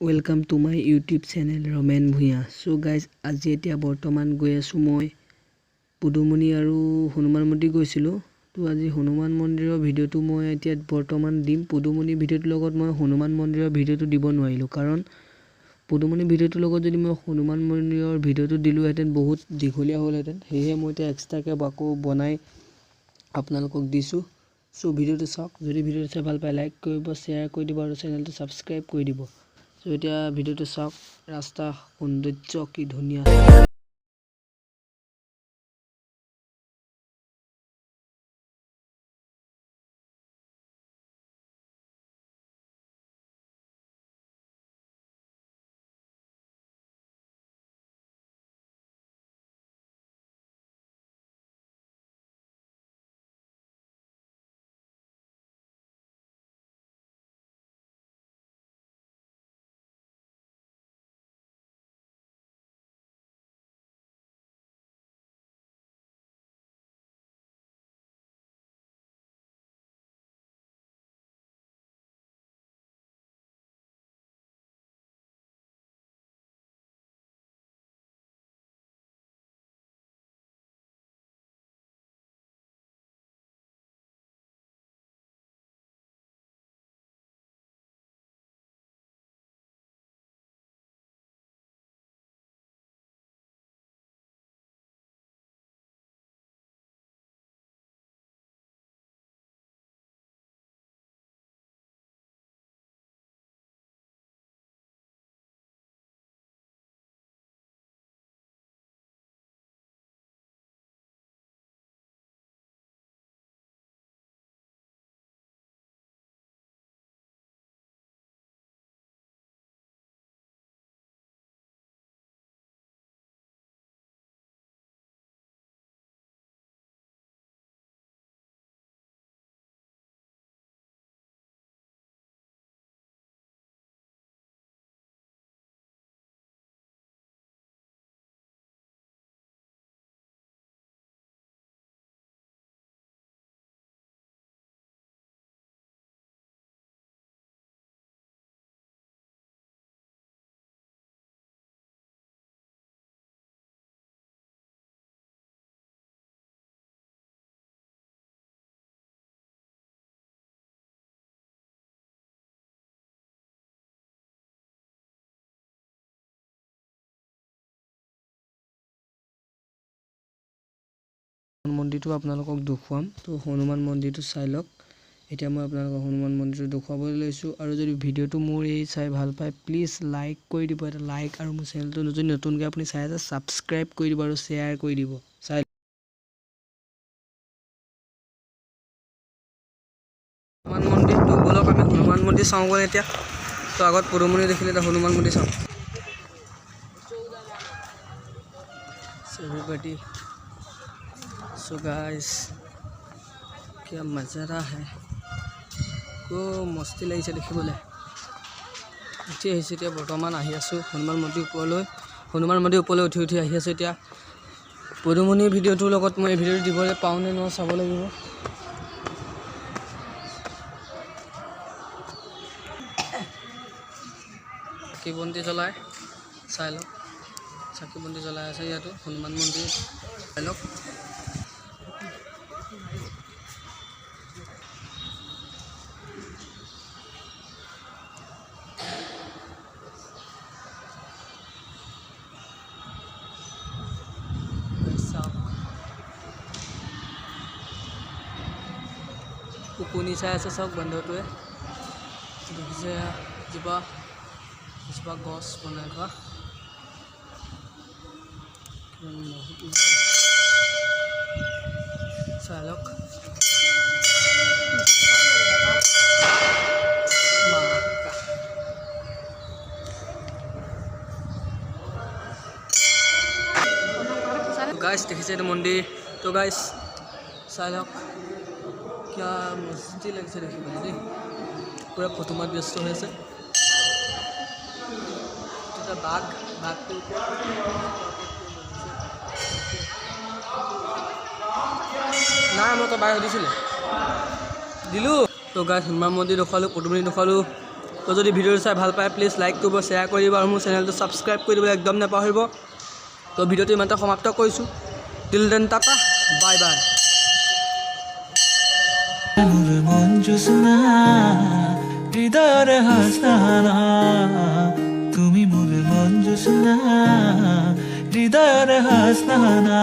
Welcome to my YouTube channel Ramen Bhuyan show' guys আজি এতিয়া বৰ্তমান গৈ আছোঁ মই পুদুমণি আৰু হনুমান মন্দিৰ গৈছিলোঁ। তো আজি হনুমান মন্দিৰৰ ভিডিঅ'টো মই এতিয়া বৰ্তমান দিম। পুদুমণি ভিডিঅ'টোৰ লগত মই হনুমান মন্দিৰৰ ভিডিঅ'টো দিব নোৱাৰিলোঁ। কাৰণ পুদুমণি ভিডিঅ'টোৰ লগত যদি মই হনুমান মন্দিৰৰ ভিডিঅ'টো দিলোঁহেঁতেন বহুত দীঘলীয়া হ'লহেঁতেন। সেয়েহে মই এতিয়া এক্সট্ৰাকৈ আকৌ বনাই আপোনালোকক দিছোঁ। চ' ভিডিঅ'টো চাওক। যদি ভিডিঅ'টো চাই ভাল পায় লাইক কৰিব শ্বেয়াৰ কৰি দিব আৰু চেনেলটো ছাবস্ক্ৰাইব কৰি দিব। এতিয়া ভিডিঅ'টো চাওক ৰাস্তা সৌন্দৰ্য কি ধুনীয়া মন্দিৰটো আপোনালোকক দেখুৱাম। তো হনুমান মন্দিৰটো চাই লওক। এতিয়া মই আপোনালোকক হনুমান মন্দিৰটো দেখুৱাবলৈ লৈছোঁ। আৰু যদি ভিডিঅ'টো মোৰ এই চাই ভাল পায় প্লিজ লাইক কৰি দিব। এটা লাইক আৰু মোৰ চেনেলটো যদি নতুনকৈ আপুনি চাই আছে ছাবস্ক্ৰাইব কৰি দিব আৰু শ্বেয়াৰ কৰি দিব। চাই হনুমান মন্দিৰটো ব'লক আমি হনুমান মন্দিৰ চাওঁগৈ এতিয়া। তো আগত পদুমণি দেখিলে এতিয়া হনুমান মন্দিৰ চাওঁ। सो गाइस क्या मज़ा है কো মস্তি লাগিছে দেখিবলৈ উঠি আহিছোঁ এতিয়া বৰ্তমান আহি আছোঁ হনুমান মন্দিৰ ওপৰলৈ হনুমান মন্দিৰ ওপৰলৈ উঠি উঠি আহি আছোঁ এতিয়া পদুমণিৰ ভিডিঅ'টোৰ লগত মই এই ভিডিঅ'টো দিবলৈ পাওঁনে নোৱাৰোঁ চাব লাগিব চাকি বন্তি জ্বলাই চাই লওক চাকি বন্তি জ্বলাই আছে ইয়াতো হনুমান মন্দিৰ চাই লওক উকনি চাই আছে চাওক বান্দৰটোৱে দেখিছে এজোপা এজোপা গছ বনাই থোৱা চাই লওক গাইছ দেখিছে এইটো মন্দিৰ তো গাইছ চাই লওক क्या मस्ती लग से रखी बंदी पूरा প্রথমবার ব্যস্ত হয়েছে যেটা বাঘ বাঘকে না মতো বাঘ দিছিলে দিলোঁ। তো গাছ হনুমান মন্দিৰ দেখুৱালোঁ পদুমণি দেখুৱালোঁ তো যদি ভিডিঅ'টো চাই ভালো পায় প্লিজ লাইক কৰিব শ্বেয়াৰ কৰিব আৰু মোৰ চেনেলটো ছাবস্ক্ৰাইব কৰি একদম নাপাহৰিব। তো ভিডিঅ'টো ইমানতে সমাপ্ত কৰিছোঁ। টিল দেন তাপা বাই বাই মোর মন জোসনা হৃদয়ের হাসানা তুমি মোর মন জোসনা হৃদয়ের হাসানা